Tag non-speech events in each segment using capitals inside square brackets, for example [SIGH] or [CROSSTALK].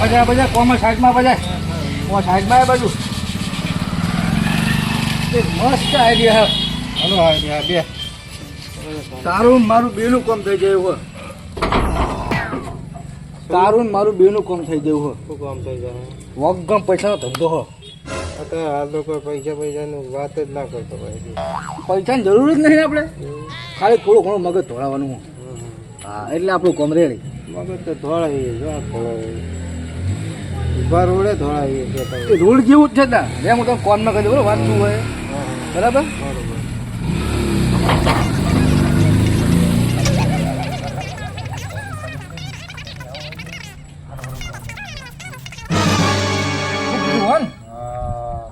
બધા બધા કોમાં સાઈડમાં બધા કોમાં સાઈડમાં બાજુ? મસ્ત આઈડિયા હલો આઈડિયા બે. તારું મારું બેનું કામ થઈ ગયું હો. તારું મારું બેનું કોમ થઈ ગયું હો. શું કામ થઈ જાય વગમ પૈસાનો ધંધો હો. અત્યારે હાલ તો કોઈ પૈસા પૈસાની વાત જ ના કરતો ભાઈ પૈસાની જરૂર જ નહીં આપણે? ખાલી થોડું ઘણું મગજ ધોળાવાનું હો. હા એટલે આપણું કોમરેડી મગજ તો ધોળાવીએ જો ઊભા રોડે ધોળાવીએ તમે જેવું જ છે ને જેમ હું તમે કોનમાં કહી દઉં વાત શું હોય? બરાબર?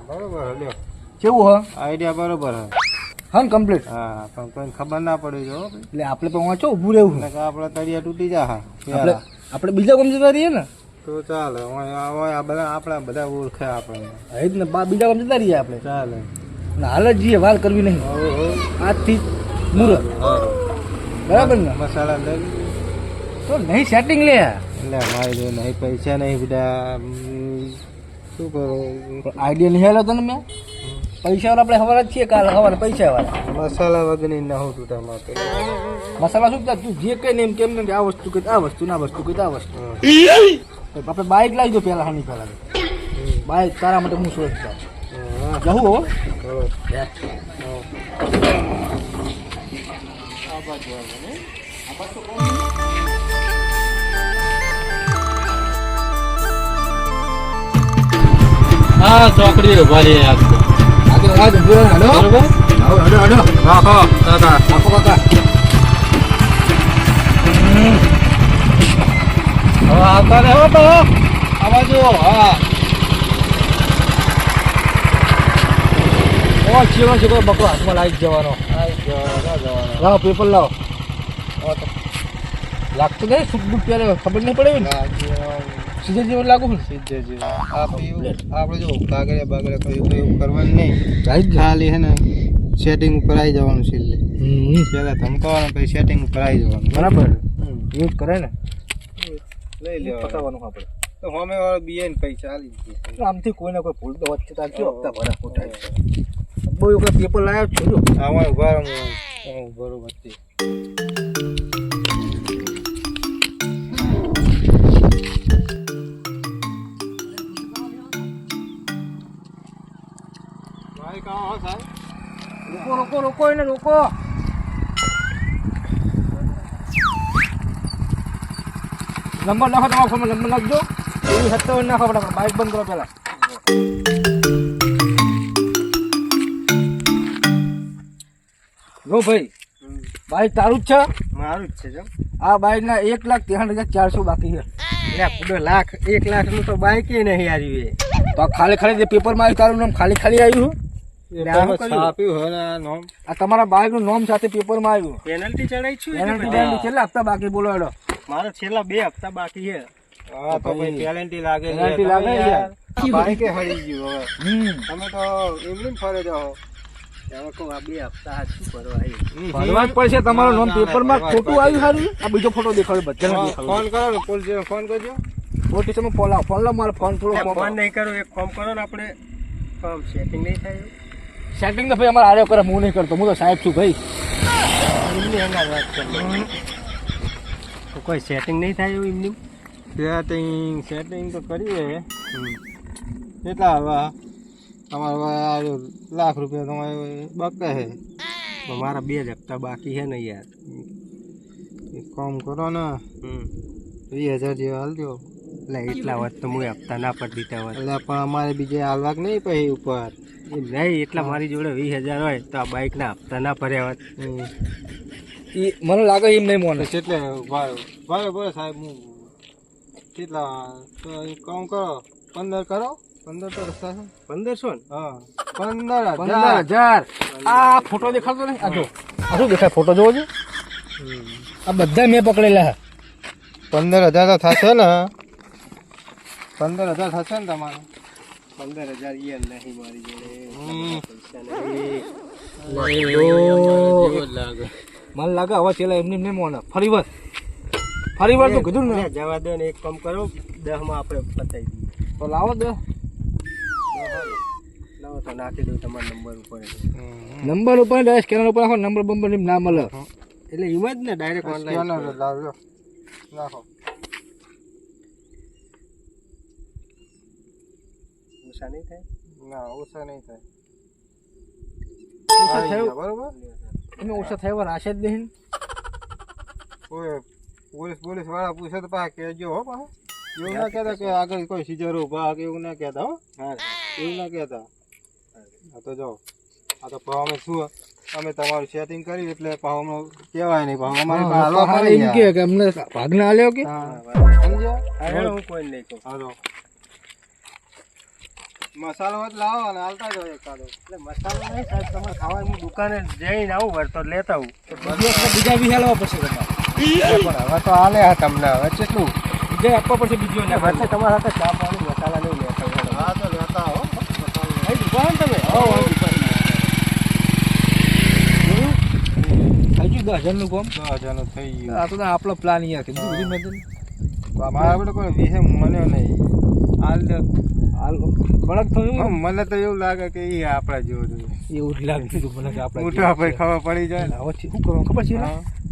બરોબર કેવું હ? આઈડિયા બરોબર હે. હા ને કમ્પ્લીટ હા પણ કોઈને ખબર ના પડી જો. એટલે આપણે પણ વાંચો ઊભું રહેવું આપણા તળિયા તૂટી જા હા આપણે આપણે બીજા કામ જતા રહીએ ને? તો ચાલે આપણા બધા ઓળખે આપણે એ જ ને બીજા કામ જતા રહીએ આપણે. ચાલે. હાલ જ જઈએ વાર કરવી નહીં. આજથી મુહૂર્ત. બરાબર ને? મસાલા લઈ તો નહીં સેટિંગ લે. એટલે મારી જો નહીં પૈસા નહીં બધા શું કરું? આઈડિયા નહીં હેલો તને મેં? પૈસા વાળા આપણે હવાના જ છીએ કાલ હવાના પૈસા વાળા મસાલા વગરની ના હોતું તૂટા માટે. મસાલા શું તું જે કઈ ને એમ કેમ ને કે આ વસ્તુ કઈ આ વસ્તુ ના વસ્તુ કઈ આ વસ્તુ. આપણે બાઇક લાવી દો પેલા હાની પેલા બાઇક તારા માટે હું સુરત જાઉં જવું હો હા ચોકડી ઊભા રહી ઊભો રહો, હાલો બરોબર હાલો હા પેપર લાવો લાગતું નહીં સુખ બુક ખબર નહીં પડે સીધે જેવું લાગુ ને આપણે જો કાગળે બાગળે કોઈ એવું કરવાનું નહીં. ખાલી હે ને સેટિંગ ઉપર આવી જવાનું છે હમ. પહેલા ધમકાવવાનું પછી સેટિંગ ઉપર આવી જવાનું. બરાબર. જ કરે ને. લઈ લેવાનું પતાવવાનું આપણે. તો સામે વાળો બીએ ને પૈસા ચાલી આમથી કોઈને કોઈ ભૂલ તો વચ્ચે તાર કેવો હપ્તા ભરે ખોટા બહુ પેપર લાવ્યો છું આમાં ઊભા રહો હું બરોબર છે. હો સાહેબ રોકો રોકો રોકો એને રોકો. નંબર નાખો તમારા ફોનમાં નંબર નાખજો. એવી સત્તર નાખો ફટાફટ બાઇક બંધ કરો પહેલાં. લો ભાઈ બાઇક તારું જ છે? મારું જ છે જો. આ બાઇકના એક લાખ ત્રણ હજાર ચારસો બાકી છે. પૂરો લાખ એક લાખનું તો બાઈક નહીં આવ્યું તો ખાલી ખાલી જે પેપરમાં આવ્યું તારું નામ ખાલી ખાલી આવ્યું. એ એટલે આનું તમે કર્યું? છાપ્યું હોય ને આ નોમ તમારા સાથે પેપરમાં આવ્યું. પેનલ્ટી ચડાઈ છું પેનલ્ટી હપ્તા બાકી બોલો મારા છેલ્લા બે હપ્તા બાકી છે. હા તો ભાઈ પેનલ્ટી લાગે પેનલ્ટી લાગે બાઈકે હળી ગયું હવે. તમે તો એમની ફરે જાઓ. હપ્તા હાથ શું કરવા આવ્યું? તમારું ખોટું સારું? આ બીજો ફોટો દેખાડો બધા ફોન- કરો ફોન કરજો. પોલીસ ફોન લાવો. ફોન લાવો મારો ફોન થોડો ફોન નહીં કરો એક ફોન કરો ને આપણે ફોર્મ ચેકિંગ નહીં થાય સેટિંગ તો ભાઈ અમારે આર્યો કરે હું નહીં કરતો હું તો સાહેબ છું ભાઈ એમની હંગાત વાત કરી તો કોઈ સેટિંગ નહીં થાય એવું એમની સેટિંગ સેટિંગ તો કર્યું હે કેટલા હવે તમારે હવે આ જો લાખ રૂપિયા તમારે બકે છે તો મારા બે જ હપ્તા બાકી છે ને યાર એક કામ કરો ને વીસ હજાર જેવા હાલજો એટલે એટલા વાત તો હું હપ્તા ના પડી દીધા હોય એટલે પણ અમારે બીજે હાલવા કે નહીં પછી ઉપર નહીં એટલા મારી જોડે વીસ હજાર હોય તો આ બાઇકના હપ્તા ના ભર્યા હોત. એ મને લાગે એમ નહીં મોને. એટલે ભાઈ બોલે સાહેબ હું કેટલા તો કામ કરો પંદર કરો. પંદર તો રસ્તા છે પંદરસો ને? હા. પંદર પંદર હજાર. આ ફોટો દેખાડતો નહીં? આ જો. આ શું દેખાય? ફોટો જોવો છો? આ બધા મેં પકડેલા છે. પંદર હજાર તો થશે ને. પંદર હજાર થશે ને તમારે. પંદર હજાર યર નહીં મારી જોડે. મને લાગે હવે છેલ્લા એમની એમને મોને. ફરી વાર ફરી વાર તો કીધું ને જવા દો ને એક કામ કરો. દહમાં આપણે પતાવી દઈએ. તો લાવો દહ. લાવો તો નાખી દઉં તમારા નંબર ઉપર. નંબર ઉપર દસ સ્કેનર ઉપર નાખો નંબર બંબરની ના મળે. એટલે એમાં જ ને ડાયરેક્ટ ઓનલાઈન લાવજો. નાખો ઓછા નહીં થાય? ના ઓછા નહીં થાય. ઓછા આવી થયો? ગયા, બરોબર? એમે ઓછા થયો રાશે જ નહીં કોઈ પોલીસ પોલીસવાળા પૂછે તો પાછા કહેજો હો પાછા. એવું ના કહેતા કે આગળ કોઈ સીજરો ભાગ એવું ના કહેતા હો. હા એવું ના કહેતા. આ તો જો આ તો અમે શું અમે તમારું સેટિંગ કરી એટલે અમને કહેવાય નહીં પાછું અમારે પાસે હાલવા એમ કે કે અમને ભાગ ના આલ્યો કે? સમજ્યા? હું કોઈ નહીં કહું. હાલો મસાલો જ લાવો અને હાલતા જાઓ એકાદો એટલે મસાલો નહીં સાહેબ તમારે ખાવાની હું દુકાને જઈને આવું વળતો લેતા આવું. બીજા બીજા બી હાલવા પડશે પણ હવે તો હાલે હા તમને હવે કેટલું? બીજા આપવા પડશે બીજો ને વચ્ચે તમારા હાથે ચા પાણી મસાલા નહીં લેતા. હા તો લેતા હો દુકાન તમે. હો, હો, હજુ દસ હજારનું કામ? દસ હજારનું થઈ ગયું. આ તો આપણો પ્લાન અહીંયા કીધું બધું મેં મારા આપણે કોઈ વિષય મને નહીં. હાલ મને તો એવું લાગે કે એ આપણા જેવો જોઈએ એવું જ લાગતું હતું મને કે આપણે મોટા ભાઈ ખબર પડી જાય ને. હવે શું કરવાનું ખબર છે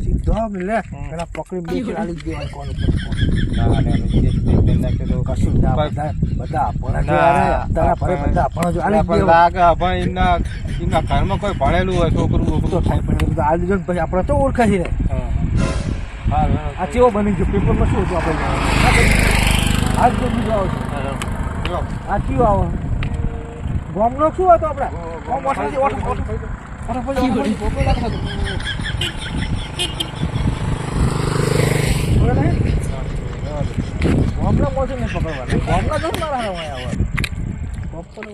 સીધો આમ લે પેલા પકડી બે ચાલી જ કોણ નાખે તો આપણા આપણે- આપણા તો આપણે તો ઓળખાય છે. ને હા. હા, હા, આ કેવો બની ગયો? પેપરમાં શું હતું આપણે? આજ જ બીજું. આ કયું આવે ગામનો શું હતો આપણે ગામ ઓઠાથી ઓઠ ઓઠ હતો. બરાબર ને? ગામના મોસે નહીં પકડવાના ગામના મારા હારા હોય આવે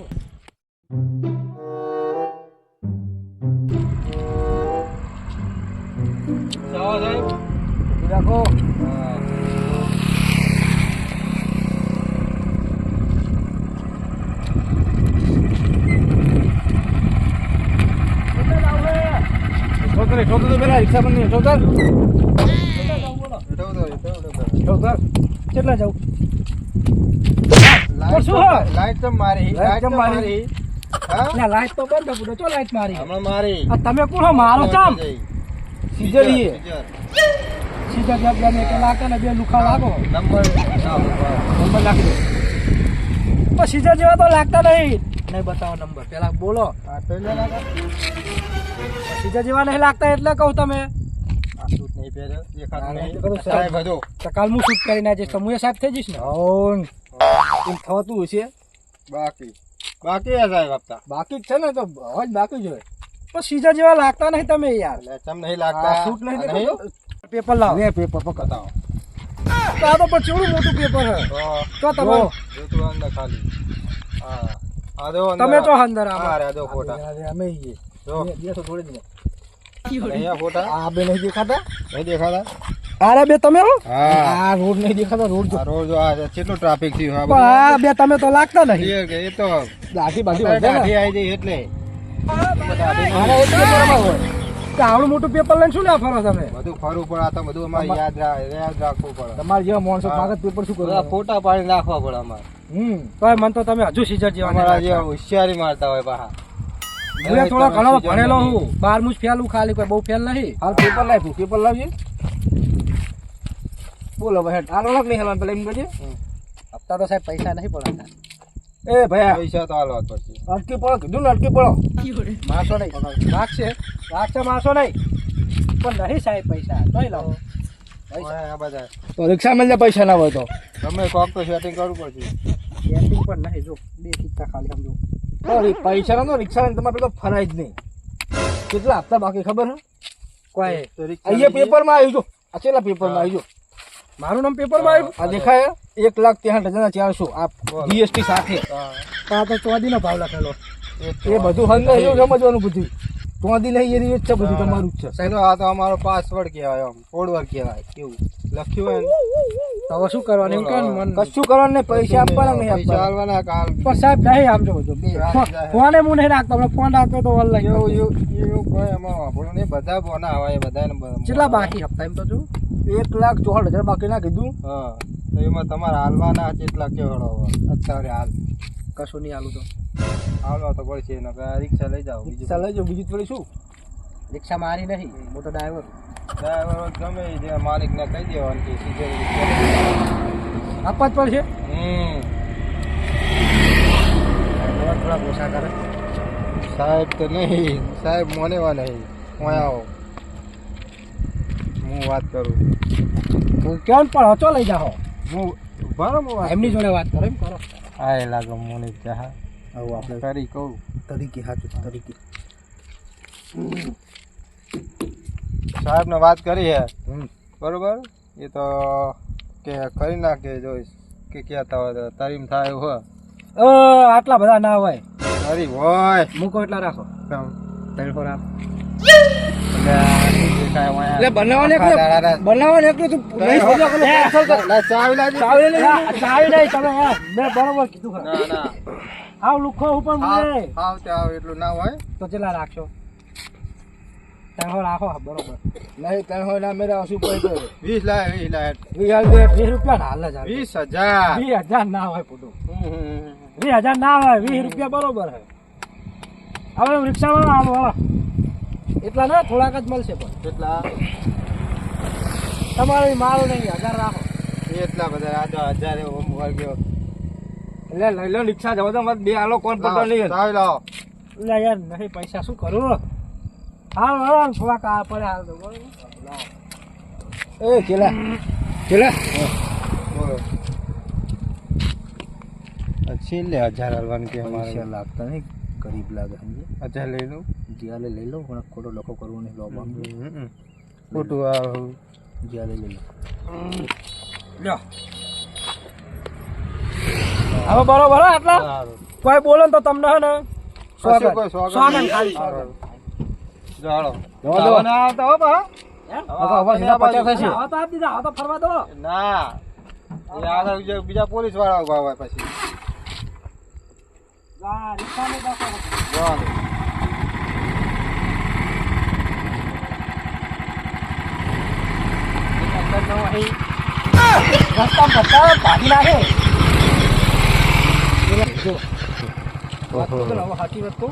સાહેબ. રાખો ઠોકર તો પેલા રિક્ષા બંધ બેઠો બેઠો બેઠો. ઠોકર કેટલા જાવ લાઈટ તો- મારી લાઈટ તો મારી. ના લાઈટ તો બંધ પૂરો ચો લાઈટ મારી. હમણાં મારી. આ તમે કોણ? મારો ચામ સીઝર ઈએ સીઝર. સીઝર બે બે ને બે લુખા લાગો. નંબર નંબર નાખી દો. તો સીઝર જેવા તો લાગતા નહીં. નહીં બતાવો નંબર. પેલા બોલો. આ તો લાગે. સીઝર જેવા નહીં લાગતા એટલે કહું તમે. કરું કાલ હું શૂટ કરીને આ જઈશ તો સાહેબ. થઈ જઈશ ને? હોન એમ થતું હશે. બાકી. બાકી સાહેબ હપ્તા બાકી છે ને તો હવે બાકી તો જેવા લાગતા નહીં તમે યાર. નહીં લાગતા? શૂટ નહીં પેપર લાવો. લે પેપર પકડ બતાવો તો આ તો પણ મોટું પેપર હે. તો તમે જો તું અંદર ખાલી. હા. આ અંદર તમે તો અંદર હા આમાં રે આ ફોટા અમે જો. બે- બેસો થોડી જ અહીંયા ફોટા. આ બે નહીં દેખાતા? નહીં દેખાતા. અરે બે તમે હો? આ રોડ નહીં દેખાતા રોડ જો. રોડ જો આ કેટલું ટ્રાફિક આ બે તમે તો લાગતા નહીં. એ- તો આવી એટલે. હોય. આવડું મોટું પેપર લઈને શું લેવા ફરો તમે? બધું ફરવું પડે આ તો બધું અમારે યાદ યાદ રાખવું પડે. તમારે જેવા માણસો. કાગળ પેપર શું બધા કરો ફોટા પાડી નાખવા પડે અમારે. હમ. તોય મન તો તમે હજુ સીઝર જેવા જેવા જે હોશિયારી મારતા હોય પાછા. હું થોડો ઘણો ભણેલો હું. બારમું જ ફેલ હું ખાલી કોઈ બહુ ફેલ નહીં હાલ પેપર લાવ્યું પેપર લાવજે. બોલો ભાઈ આનો લાગ નહીં હેલવાનું પેલા એમ કરજે. હપ્તા તો સાહેબ પૈસા નહીં પડતા એ ભાઈ પૈસા તો હાલો પછી અટકી પડો કીધું ને અટકી પડો. માસો નહીં. રાખશે. રાખશે માસો નહીં. પણ નહીં સાહેબ પૈસા. નહીં લાવો. તો રિક્ષા મળે પૈસા ના હોય તો. તમે કોક તો સેટિંગ કરવું પડશે. સેટિંગ પણ નહીં જો. બે કિસ્સા ખાલી સમજો. પૈસા નો રિક્ષા ને તમારે પેલો ફરાય જ નહીં. કેટલા હપ્તા બાકી ખબર હે? કોઈ અહીંયા. પેપરમાં આવી જો. આ છેલ્લા પેપરમાં આવી જો મારું નામ પેપરમાં આવ્યું? આ દેખાય એક લાખ ત્રેસઠ હજાર ચારસો. આ જીએસટી સાથે. હા, આ તો ચોદી નો ભાવ લખેલો. એ. બધું હંગ એવું સમજવાનું બધું. ચોદી નહીં એની જ છે બધું તમારું જ છે. સાહેબ આ તો અમારો પાસવર્ડ કહેવાય આમ. કોડવર્ડ કહેવાય. કેવું? લખ્યું હોય તો હવે શું કરવાનું? એમ કે મન કશું કરવાનું નહીં પૈસા આપવાના નહીં પૈસા આપવાના કાલ. પણ સાહેબ નહીં આપજો બધું. જાય. ફોને હું નહીં રાખતો હમણાં ફોન રાખતો તો ઓનલાઈન એવું એવું કોઈ એમાં વાપરો નહીં. બધા ફોન આવે બધાને બ- કેટલા બાકી હપ્તા એમ તો જો? એક લાખ ચોસઠ હજાર બાકી ના કીધું હા તો એમાં તમારે હાલવાના કેટલા કેવડો અત્યારે હાલ. કશું નહીં હાલું તો. હાલવા તો પડશે રિક્ષા લઈ જાઓ રિક્ષા લઈ જાઓ બીજું થોડી શું? રિક્ષા મારી નહીં મોટો ડ્રાઈવર ડ્રાઈવર ગમે જે માલિકને કહી દેવાનું કે સીધે આપવા જ પડશે? હમ થોડા ઓછા કરે સાહેબ તો નહીં સાહેબ મોનેવા નહીં હું આવો હું વાત કરું હું કેમ પણ હચો લઈ જાઓ હું બરાબર એમની જોડે વાત કરો એમ કરો. હા એ લાગે મને ચાહ આવું આપણે કરી કહું. તરીકે સાચું તરીકે. સાહેબને વાત કરી હે. બરોબર? એ તો કે કરી નાખે જોઈશ કે કહેતા હોય તો તારીમ થાય એવું હોય આટલા બધા ના હોય. અરે હોય. મૂકો એટલા રાખો? ત્રણસો રાખ એટલે હા. ના હોય. તો કેટલા રાખશો? ત્રણસો રાખો બરોબર નહીં ત્રણસો ના મેરા શું પૈસો વીસ લાખ વીસ લાય વીસ હજાર વીસ રૂપિયા ના હાલ જ વીસ હજાર વીસ હજાર ના હોય વીસ હજાર ના હોય વીસ રૂપિયા બરોબર હે હવે રિક્ષામાં આવો એટલા ના થોડાક જ મળશે પણ એટલા તમારે માલ નહીં હજાર રાખો એટલા બધા આજો હજાર એવો ગયો એટલે લઈ લો રિક્ષા જવા તો બે આલો કોણ પટો નહીં લાવો યાર નહીં પૈસા શું કરું? હાલ હાલ થોડાક આ પડે હાલ તો એ ચેલા ચેલા છેલ્લે હજાર હાલવાનું કે અમારે? લાગતા નહીં ગરીબ લાગે સમજે હજાર લઈ લો. જીયાલે લઈ લો પણ ખોટો લખો કરવો નહીં લો. ખોટું આવું જીયાલે લઈ લો. હવે બરોબર આટલા? કોઈ બોલો તો તમને હે ને સ્વાગત. સ્વાગત ખાલી. જવા દો. ના આવતા હો બા. બાજુ. પચાસ થશે. હવે તો આપી દીધા હવે તો ફરવા દો ના બીજા- બીજા પોલીસવાળા ઊભા હોય પછી આ રિક્ષામાં બેસો. જવાનું. રસ્તામાં બધા ભાગી નાખે જો. વાત તો કરો, હવે સાચી વાત કહું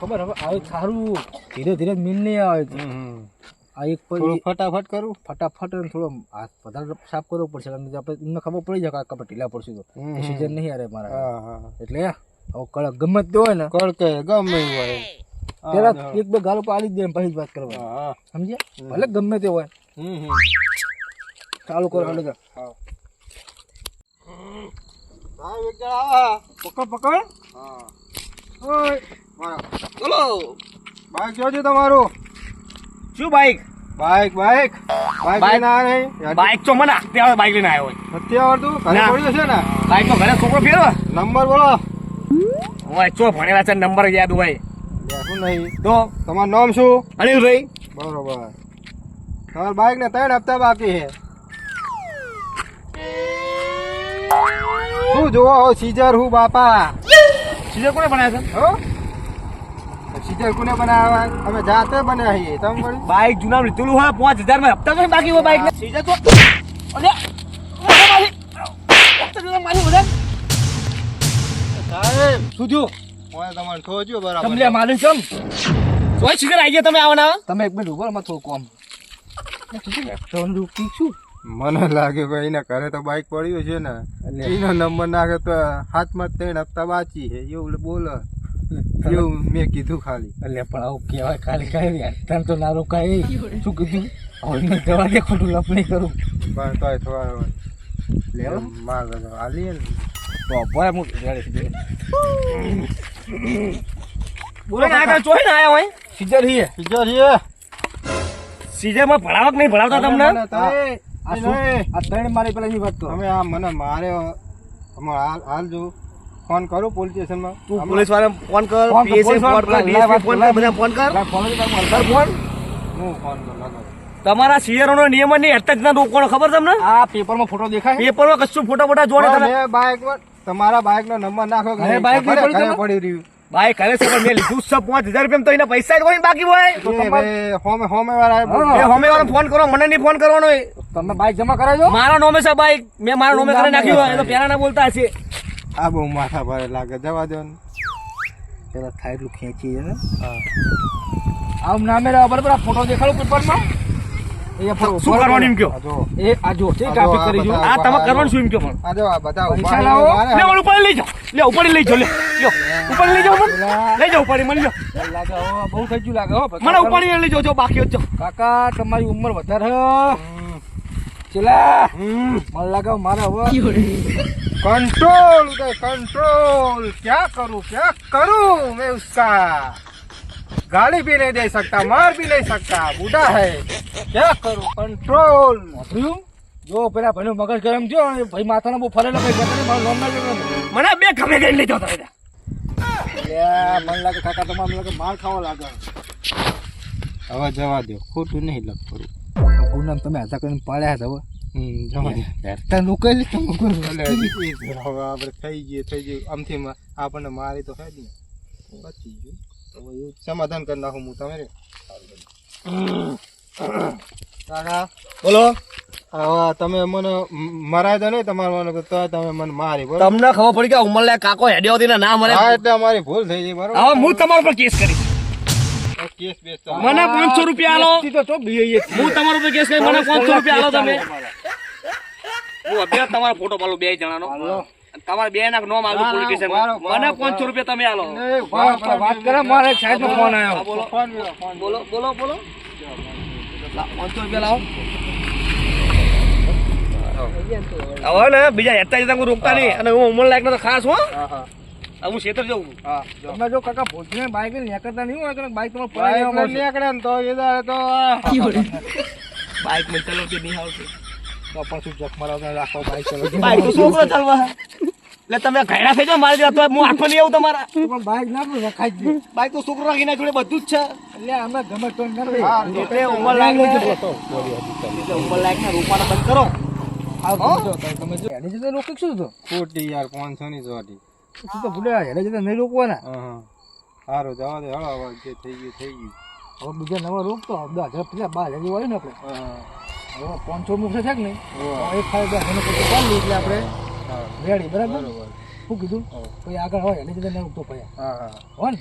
ખબર હવે આ એક સારું ધીરે ધીરે મીન નહીં આવે. આ એક પછી ફટાફટ કરું? ફટાફટ થોડો હાથ વધારે સાફ કરવો પડશે કારણ કે આપણે એમને ખબર પડી જાય કાકા ઢીલા પડશે તો. સિઝન નહીં અરે મારા. એટલે હવે કડક ગમે તે હોય ને. કડક ગમે હોય. પેલા એક બે ગાલો પાડી જ દે પછી જ વાત કરવા. સમજ્યા? ભલે ગમે તે હોય. ચાલુ કરો હાલો હા. આવા. પકડ પકડ. હા. ઓય હા. બોલો. બાઈક જોજો તમારું. શું બાઈક? Bike bike. બાઈક આ નહીં. બાઈક તો મને અત્યારે બાઈક લઈને આવ્યો હોય. નથી આવડતું ઘરે ના. પડ્યું છે ને? બાઈક તો ઘરે છોકરો ફેરો? નંબર બોલો. હોય ચો ભણેલા છે નંબર યાદ હોય. શું નહીં. તો? તમારું નામ શું? અનિલભાઈ બરોબર. તમારા બાઈક ને ત્રણ હપ્તા બાકી છે. શું જોવો હો સીઝર હું બાપા. સીઝર કોને ભણ્યા છે? હો? સીઝર કોને બનાવવા? અમે જાતે બન્યા છીએ. તમે? બાઈક જૂના લીધેલું હોય પાંચ હજારમાં હપ્તા તો બાકી હોય બાઈક સીધે તો અરે મારી બધા સાહેબ શું થયું? હું તમારે ઠોચ્યો બરાબર. તમને માલુમ છે કોઈ શિખર આવી ગયા તમે એક મિનિટ ઊભો તમને રૂકી મને લાગે ભાઈ એના ઘરે તો બાઈક પડ્યું છે ને. એનો નંબર નાખે તો હાથમાં ત્રણ હપ્તા બાચી છે. એવું બોલે. એવું મેં કીધું ખાલી. એટલે પણ આવું કહેવાય ખાલી ખાલી તને તો ના રોકાય શું કીધું? હવે મેં જવા દે ખોટું લપ નહીં કરું. પણ તો થોડા લેવો તો હું બોલો આગળ ને આયા હોય? ભણાવક નહીં ભણાવતા તમને? આ ત્રણ મારી પેલા વાત કરો હવે આ મને મારે હમણાં હાલ હાલ જો. ફોન કરો પોલીસ સ્ટેશનમાં? તું પોલીસવાળા ફોન કર પોલીસ ફોન કર ડીએસપી ફોન કર, બધા ફોન કર. લાય ફોન હું ફોન કર તમારા સીઆરઓ નો નિયમ નહીં હેઠળ જ ના રોકવાનો ખબર તમને? આ પેપરમાં ફોટો દેખાય પેપરમાં કશું ફોટા ફોટા જોડે તમે? મેં બાઈક તમારા બાઈક નો નંબર નાખો કે ઘરે બાઈક નહીં ઘરે- પડ્યું ઘરે તમે? પડી રહ્યું. બાઈક કરે છે પણ મેં લીધું છે પાંચ હજાર રૂપિયા તો એના પૈસા જ હોય ને બાકી હોય. હોમે હોમે વાળા હોમે વાળા ફોન કરો મને નહીં ફોન કરવાનો તમે બાઈક જમા કરાવજો મારા નોમે છે બાઈક. મેં મારા નોમે કરી નાખ્યું હોય. તો પેલા ના બોલતા હશે. આ બહુ માથા ભારે લાગે જવા દો ને. પેલા થાય એટલું ખેંચી ને આમ નામે બરાબર ફોટો દેખાડો પેપરમાં એ શું કરવાનું એમ કયો? આ એ આ જો છે ટ્રાફિક કરી જો. આ તમે કરવાનું શું એમ કયો પણ? આ જો આ બધા પૈસા લાવો. લે મારે. મને લઈ જાઓ. લે ઉપાડી લઈ જાઓ લે. લ્યો ઉપાડી લઈ જાઓ લઈ જાઓ ઉપાડી મળી લાગે હો બહુ થઈ ગયું લાગે હો મને ઉપાડી લઈ જાઓ જો બાકી જો કાકા તમારી ઉંમર વધારે ચેલા હમ. મને લાગે મારે હવે कंट्रोल उदय कंट्रोल क्या करूं क्या करूं मैं उसका गाली भी नहीं दे सकता मार भी नहीं सकता बूढ़ा है क्या करूं कंट्रोल વાપર્યું? જો પેલા ભાઈનું મગજ ગરમ થયો અને ભાઈ માથાનો બહુ ફરેલો ભાઈ ગતરે મારું નામ ના લેવાનું. મને બે ગમે ગઈ લઈ જાઓ તમે અલ્યા, મને લાગે કાકા તમારે મને લાગે માર ખાવા લાગે હવે જવા દો ખોટું નહીં લખતું ગુનામ તમે હાથા કરીને પાડ્યા હતા હવે. થઈ ગયું થઈ ગયું. આમથી આપણને મારી તો ખાઈ બચી ગયું. હવે સમાધાન કરી નાખું હું તમે બોલો. તમે મને મરાય તો નહીં તમારે મને તો તમે મને મારી તમને ખબર પડી કે ઉમર કાકો હેડ્યો ના મરે એટલે અમારી ભૂલ થઈ ગઈ બરોબર? હવે હું તમારા પર કેસ કરીશ. મને પાંચસો રૂપિયા આલો. હું તમારો કેસ કરી મને પાંચસો રૂપિયા આલો તમે. હું અભ્યાસ તમારો ફોટો પાલો બે જણાનો. તમારે બે ના નોમ આલું પોલીસ સ્ટેશન મને પાંચસો રૂપિયા તમે આલો. વાત વાત- વાત કરે મારે એક સાઈડનો ફોન આવ્યો. બોલો. ફોન કર્યો, ફોન બોલો બોલો બોલો. પાંચસો રૂપિયા લાવો. હવે ને બીજા હેતા જતા હું રોકતા નહીં. અને હું ઉમર લાયક તો ખાસ હો. હા શેતર જઉં છું. હા તમે જો કાકા ભોજને બાઈક નીકળતા નહીં હોય કે બાઈક તમારે પડાય નીકળે ને તો એ દાડે તો [LAUGHS] બાઈક બાઇક ચલો કે નહીં આવતી તો પાછું જખ મરાવતા રાખો બાઈક ચલો [LAUGHS] બાઈક તો છોકરો ચાલવા. એટલે તમે ઘાયડા થઈ જાવ મારે જોડે તો હું આઠમાં નહીં આવું તમારા. પણ બાઈક ના પણ રખાઈ દે. બાઇક તો છોકરો રાખીને જોડે બધું જ છે. એટલે અમે ગમે તો એટલે ઉંમર લાગે એટલે ઉંમર લાગે ને રૂપાના બંધ કરો. આ તમે જો, તમે જો. એની જગ્યાએ રોકી શું તો? ખોટી યાર પાંચસો ની જોડી તું તો ભૂલે હેલે જતા નહીં રોકવાના હા સારું જવા દે હળો હવે જે થઈ ગયું થઈ ગયું હવે બીજા નવા રોકતો દસ હજાર પચાસ બાર હજાર હોય ને આપણે હવે પાંચસો મૂકશે છે કે નહીં એક ફાયદો દસ પછી લઈએ એટલે આપણે રેડી બરાબર શું કીધું કોઈ પછી આગળ હોય એટલે જતા નહીં રોકતો પછી હા ને.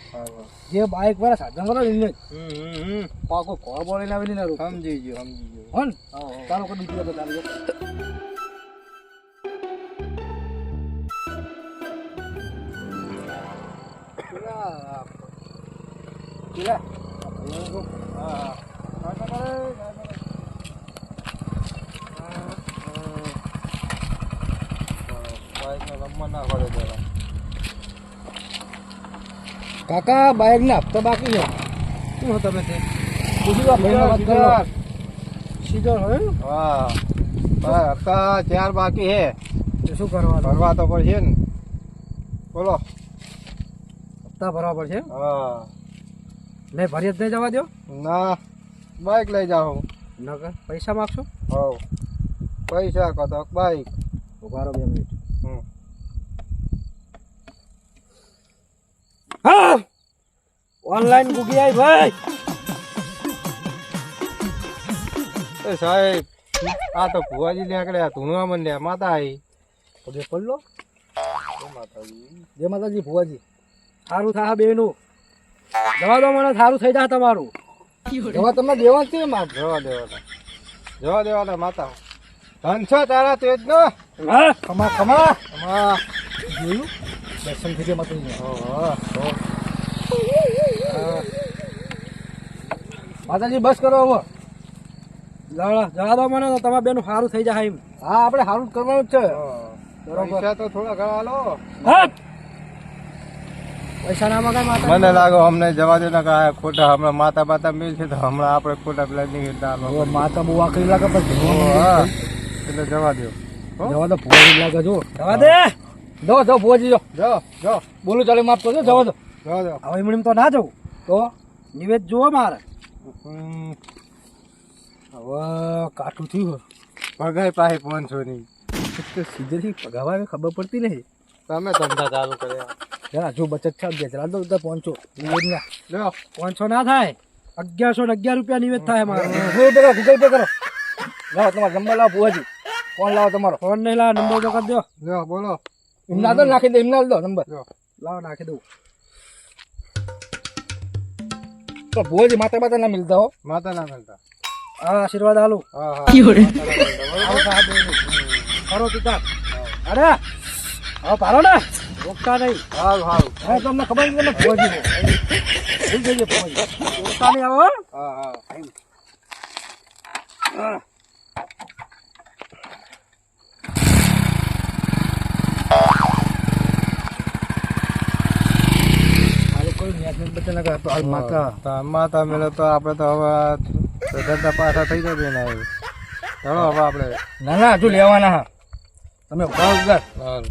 જે બાઇક વાળા સાધન કરો એને હમ, હમ, હમ. પાકો કોળ બોલીને આવીને સમજી ગયો સમજી ગયો હો ને હા, હા. ચાલો કરી પેલા પેલા હા. કાકા બાઈક ના હપ્તા બાકી છે. શું તમે તે? સીધો હોય હા. હપ્તા ચાર બાકી તો શું કરવા ભરવા તો પડશે ને. બોલો. હપ્તા ભરવા પડશે હા. નહીં ભરી જ નહીં જવા દો ના બાઈક લઈ જાઓ નગર પૈસા માગશો? હોવ. પૈસા કદક બાઈક ઉભારો બે મિનિટ. હા! ઓનલાઈન ગુગી આવી ભાઈ. એ સાહેબ આ તો ભુવાજી નીકળ્યા ધૂણવા માંડ્યા માતા આવી પગે પડલો જય માતાજી ભુવાજી. સારું થાય બેનું જવા દો મને સારું થઈ જાય તમારું. જવા તમે દેવા છે માં જવા દેવાના જવા દેવાના માતા. ધન છો તારા તેજ નો. હા? ખમા ખમા. હા જોયું? દર્શન થઈ ગયા માતાજી બસ કરો હવે. જવા દો મને તમારા બેનું સારું થઈ જાય એમ. હા આપણે સારું કરવાનું જ છે. બરોબર. તો થોડા ઘણા લો હા પૈસા ના મગાય માતા મને લાગો અમને જવા દે ને ખોટા હમણાં માતા માતા મિલ છે તો હમણાં આપણે ખોટા પેલા હવે માતા બહુ આખરી લાગે પછી એટલે જવા દો? જવા દો ભુવાજી લાગે જો. જવા દે. જો જો ભુવાજી જો. જો જો. બોલું ચાલે માફ કરજો જવા દો. જવા દો. હવે એમણે તો ના જવું. તો નિવેદ જુઓ મારે. હવે કાઠું થયું પગાઈ પાસે પહોંચો નહીં સીધેથી પગાવા ખબર પડતી નહીં. તમે ધંધા ચાલુ કર્યા. જરા જો બચત છે. અગિયાર જરા દો તો પહોંચો લ્યો. પહોંચો ના થાય. અગિયારસો ને અગિયાર રૂપિયા નિવેદ થાય મારે ગૂગલ પે કરો ગૂગલ પે કરો. લાવો તમારો નંબર લાવો ભુવાજી. ફોન લાવો તમારો. ફોન નહીં લાવો નંબર તો કરી દો. લ્યો બોલો. એમના તો નાખી દે એમના દો નંબર. લ્યો લાવો નાખી દઉં. તો ભુવાજી માતા માતા ના મિલતા હો. માતા ના મિલતા. હા આશીર્વાદ આલુ. હા હા. કરો પિતા અરે હવે પારો ને. રોકતા નહીં. સારું સારું હા તમને ખબર નથી તમને ભુવાજી ભૂલ ગઈ ભુવાજી રોકતા નહીં આવો હા. હા હાલે હાલ માતા. માતા મેળે તો આપણે તો હવે ધંધા પાછા થઈ જશે ને હવે. ચલો હવે આપણે. ના ના હજુ લેવાના હા. તમે હાલ